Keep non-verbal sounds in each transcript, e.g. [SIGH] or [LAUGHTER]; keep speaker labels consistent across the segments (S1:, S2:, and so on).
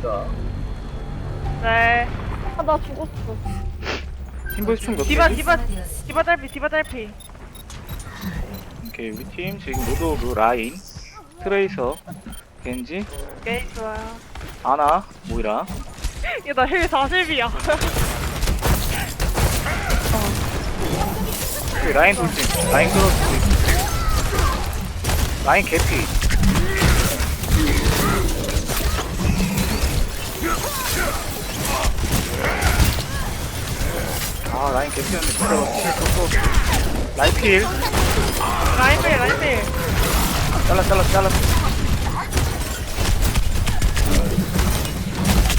S1: 들어갑니다.
S2: 네.
S3: 아, 나 죽었어.
S1: 팀보스 총몇
S2: 디바
S1: 개지?
S2: 디바 디바 달피 디바 달피.
S1: 오케이 우리 팀 지금 로드오그 라인 트레이서 겐지
S2: 오케이 좋아요.
S1: 아나 모이라
S2: 야나힐 40이야.
S1: 오케이, 라인 돌진 라인 크로스 라인 개피 아 라인 개피였는데 진짜 또 라인 필
S2: 라인필 라인필.
S1: 잘라 잘라 잘라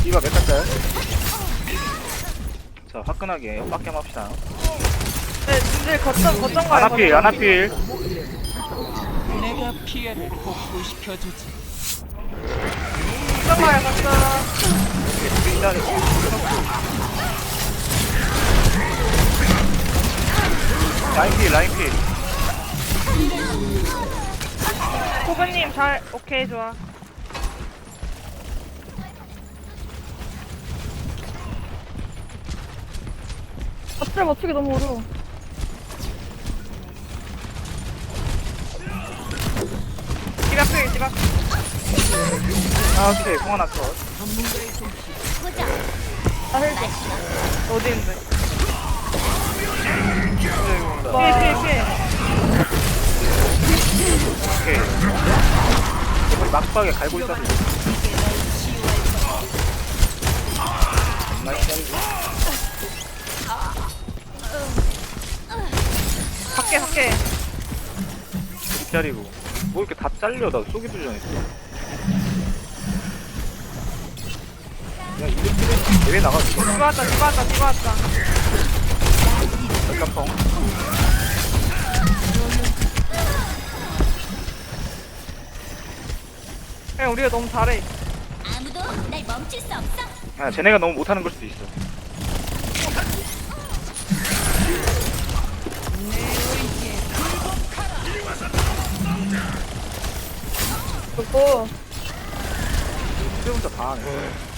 S1: 이가 몇 살짜요? 자 화끈하게 빡겜 합시다
S2: 네 진짜 거점 거점 가요.
S1: 아나필. 아나필
S4: 내가 피해를 복구시켜주지.
S2: 거점 가요 거점.
S1: 라인필 라인필
S2: 코브님 잘 오케이 좋아.
S3: 앞을 맞추기 너무 어려워.
S2: 디바 필 디바.
S1: 아 오케이 공 하나
S3: 컷나 헬지.
S2: 어디 있는데?
S1: 와.
S2: 피해 피해.
S1: 오케이 이거 막박에 갈고 있어서 나이스.
S2: 밖에 밖에.
S1: 뒷자리고 뭐 이렇게 다 잘려 나 쏘기도 전에 야 이거 대회 나가지고
S2: 디바 왔다 왔다.
S1: 깜빵
S2: 그냥 우리가 너무 잘해.
S5: 아무도 날 멈출 수 없어.
S1: 아 쟤네가 너무 못하는 걸 수도 있어
S3: 그거.
S1: 이제부터 다 하네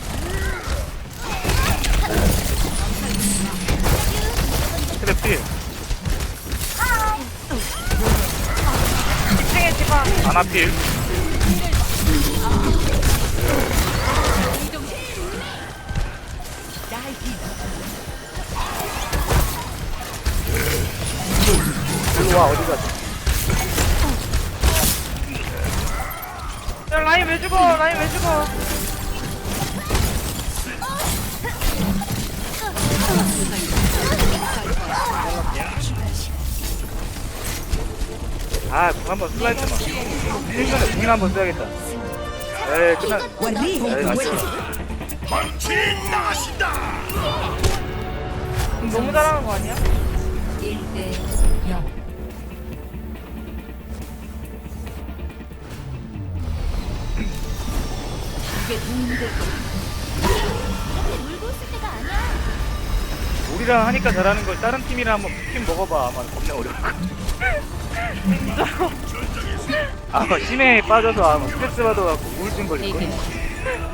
S1: 일로 와 어디 가지
S2: 야 라인 왜 죽어? 라인 왜 죽어?
S1: 아 공 한번 슬라이드만 공인 한번 써야겠다 에이 끝나 에이 맞지
S2: 너무 잘하는 거 아니야?
S5: 울고 있을 때가 아니야.
S1: 우리랑 하니까 잘하는 걸 다른 팀이랑 한번 팀 먹어봐 아마 겁나 어려울 거야 아마 심해에 빠져서 아마 스트레스 받아갖고 우울증 걸릴 거야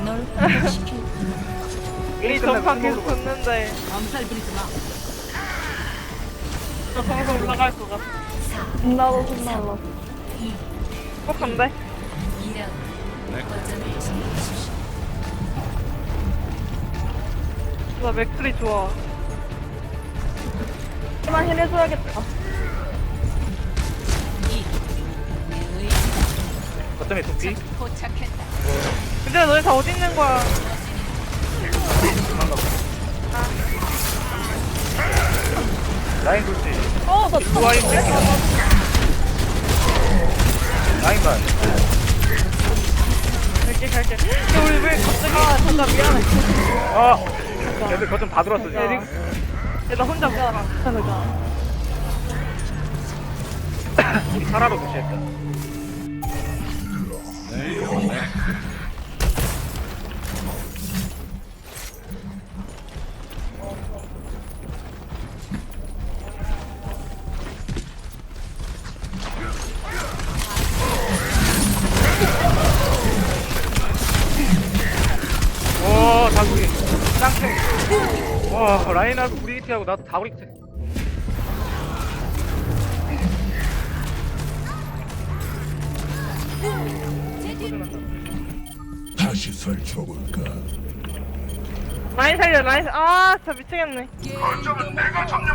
S4: 널 복구시켜.
S2: 이
S1: 가.
S2: 듣는데
S4: 암살 부리지 마.
S2: 저 방송 올라갈 것 같아.
S3: 나도 존나 올라.
S2: 행복한데? 나 맥클이 좋아.
S3: 그만 힐 해줘야겠다.
S1: 도피
S4: 포착했다.
S2: 근데 너네 다 어디 있는 거야?
S1: 라인 돌지
S3: 어, 나 진짜.
S1: 와인 라인 반
S2: 갈게 갈게. 근데 우리 왜 갑자기? 아 잠깐 미안해.
S1: 아! 걔들 거점 다 들어왔어
S2: 야,
S1: 지금
S2: 리- 야, 나 혼자 못 살아.
S3: 잠깐만.
S1: 우리 파라로 교체했다 오 다구리 짱탱 와 라인하고 브리티하고 나 다구리 히트
S6: 다시 설쳐볼까?
S2: 라인 살려 라인 살- 아 진짜 미치겠네
S6: 거점은 내가 점령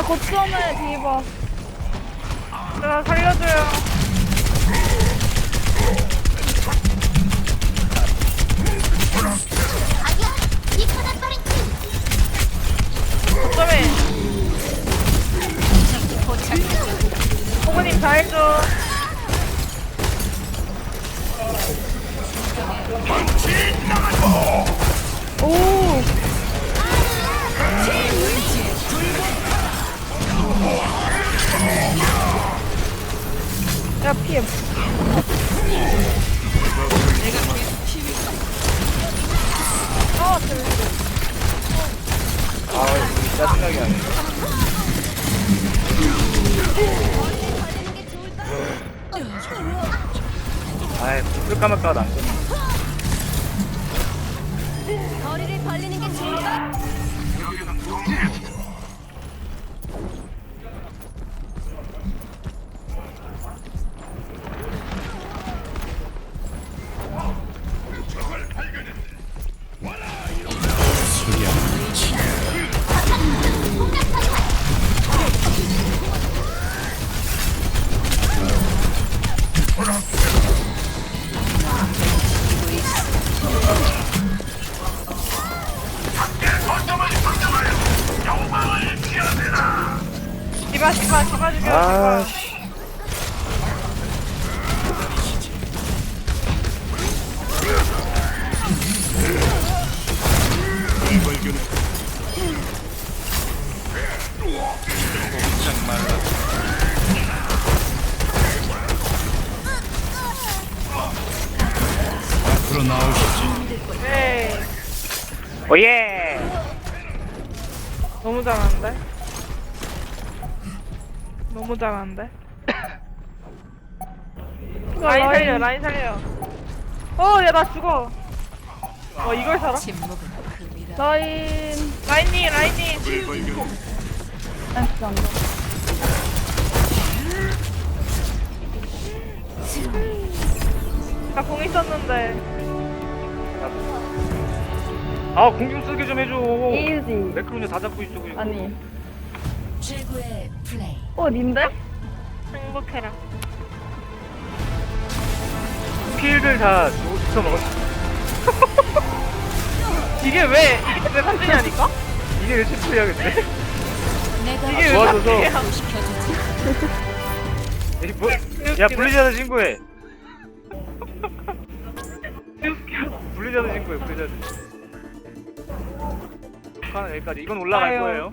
S3: 야 거점에 디바
S2: 나 살려줘요. 어쩌면 호구님 다 해줘.
S3: 오 야, 피해. 아,
S1: 들아 짜증나게 하네 아이 불 까먹다 안 돼.
S5: 거리를
S1: 아
S2: 디바
S1: 씨.
S6: 앞으로 나오시지.
S2: 에이
S1: 오예
S2: 너무 잘하는데 너무 잘하는데 [LAUGHS] 라인 살려 라인 살려 어 야 나 죽어 어 이걸 살아?
S4: 침묵은.
S3: 라인.
S2: 라인님 라인님
S3: 아, 진짜 안 돼.
S2: 나공 있었는데
S1: 아 공중 쓰게 좀 해줘
S3: 이지.
S1: 매크로니 다 잡고 있어 그리고
S3: 아니.
S4: 최고의 플레이.
S3: 어, 닌데?
S2: 행복해라
S1: 필들 다 주워 먹었어 [LAUGHS]
S2: 이게 왜 이게 왜 사진이냐니까?
S1: 이게 왜 체크해야겠네
S4: 내가
S2: 이게 왜
S1: 도와줘서.
S2: 사진이야
S4: 시켜주지.
S1: 에이, 뭐, 야 블리자드 신고해 블리자드 신고해 블리자드 북한은 여기까지 이건 올라갈
S2: 아유.
S1: 거예요